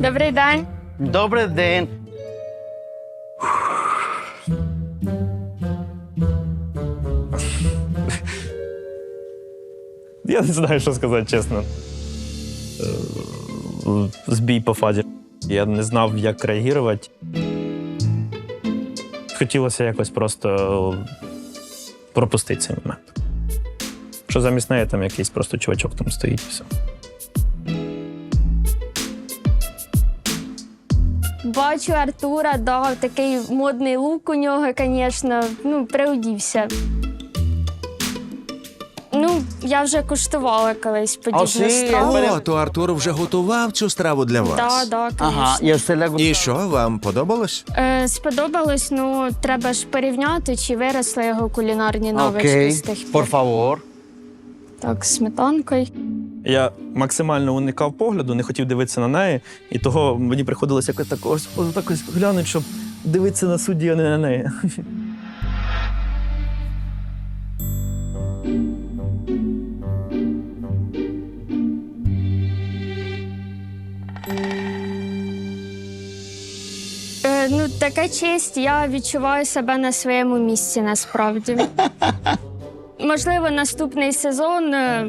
Добрий день. Добрий день. Я не знаю, що сказати, чесно. Збій по фазі. Я не знав, як реагувати. Хотілося якось просто пропустити цей момент. Що замість неї там якийсь просто чувачок там стоїть і все. Бачу Артура, да, такий модний лук у нього, звісно, ну, приудівся. Ну, я вже куштувала колись подібну страву. О, то Артур вже готував цю страву для вас. Да, да, Ага, я. І що, вам подобалось? Е, сподобалось, ну треба ж порівняти, чи виросли його кулінарні навички Окей, з тих por пір. favor. Так, з сметанкою. Я максимально уникав погляду, не хотів дивитися на неї, і того мені приходилось якось так ось, ось так ось глянути, щоб дивитися на судді, а не на неї. Е, ну, така честь, я відчуваю себе на своєму місці насправді. Можливо, наступний сезон е,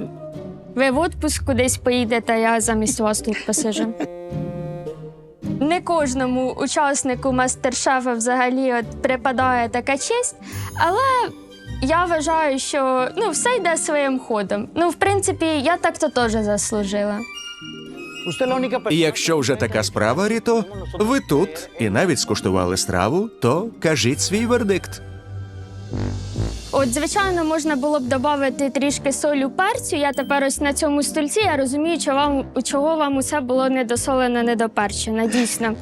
ви в відпуск кудись поїдете, а я замість вас тут посижу. Не кожному учаснику мастер-шефа взагалі от припадає така честь, але я вважаю, що ну, все йде своїм ходом. Ну, в принципі, я так-то теж заслужила. І якщо вже така справа, Ріто, ви тут і навіть скуштували страву, то кажіть свій вердикт. От, звичайно, можна було б додати трішки солю перцю. Я тепер ось на цьому стільці. Я розумію, чого вам, чого вам усе було недосолене, недоперчене, дійсно.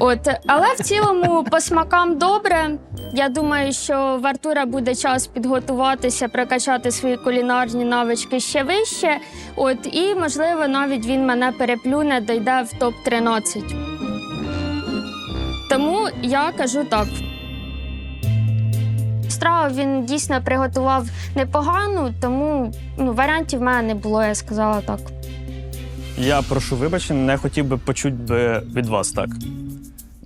От, але в цілому по смакам добре. Я думаю, що в Артура буде час підготуватися, прокачати свої кулінарні навички ще вище. От, і, можливо, навіть він мене переплюне, дойде в топ-13. Тому я кажу так. Страву він дійсно приготував непогану, тому ну, варіантів в мене не було, я сказала так. Я прошу вибачення, не хотів би почути би від вас так.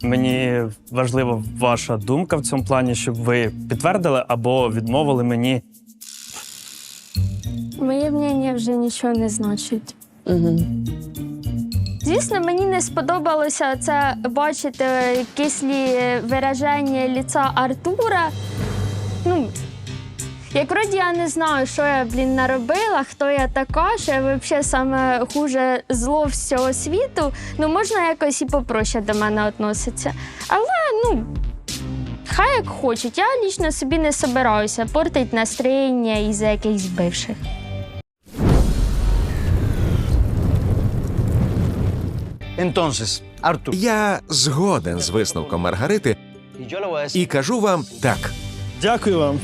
Мені важлива ваша думка в цьому плані, щоб ви підтвердили або відмовили мені. Моє мнення вже нічого не значить. Звісно, мені не сподобалося це бачити кислі вираження ліца Артура. Ну, як вроді я не знаю, що я, блін, наробила, хто я така, що я взагалі саме хуже зло всього світу. Ну, можна якось і попроще до мене відноситься. Але, ну, хай як хочуть. Я лічно собі не собираюся портити настроєння із-за якихось бивших. Entonces, Artur. Я згоден з висновком Маргарити і кажу вам так. Дякую вам.